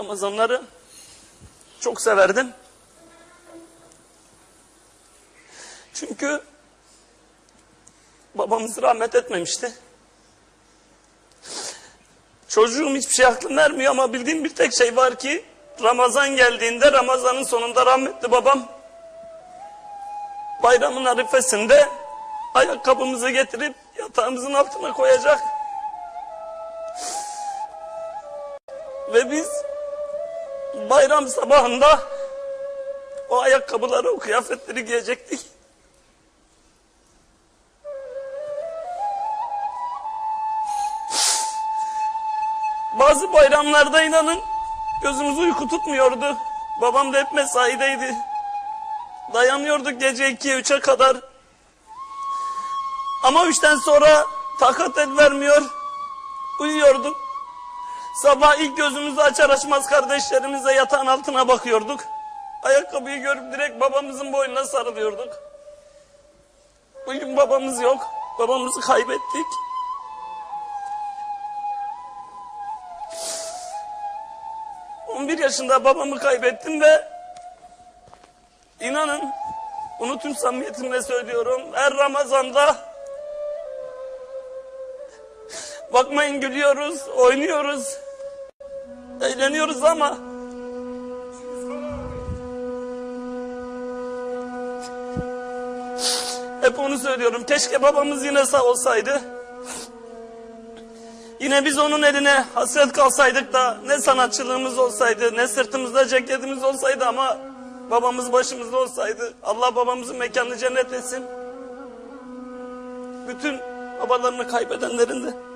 Ramazanları çok severdim. Çünkü babamız rahmet etmemişti. Çocuğum hiçbir şey aklım vermiyor ama bildiğim bir tek şey var ki Ramazan geldiğinde Ramazan'ın sonunda rahmetli babam bayramın arifesinde ayakkabımızı getirip yatağımızın altına koyacak. Ve biz bayram sabahında o ayakkabıları, o kıyafetleri giyecektik. Bazı bayramlarda inanın gözümüz uyku tutmuyordu. Babam da hep mesaideydi. Dayanıyorduk gece 2'ye 3'e kadar. Ama üçten sonra takat el vermiyor. Uyuyorduk. Sabah ilk gözümüzü açar açmaz kardeşlerimize yatağın altına bakıyorduk. Ayakkabıyı görüp direkt babamızın boynuna sarılıyorduk. Bugün babamız yok. Babamızı kaybettik. On bir yaşında babamı kaybettim ve inanın bunu tüm samimiyetimle söylüyorum. Her Ramazan'da bakmayın gülüyoruz, oynuyoruz, eğleniyoruz ama hep onu söylüyorum. Keşke babamız yine sağ olsaydı. Yine biz onun eline hasret kalsaydık da ne sanatçılığımız olsaydı ne sırtımızda ceketimiz olsaydı ama babamız başımızda olsaydı. Allah babamızın mekanını cennet etsin. Bütün babalarını kaybedenlerin de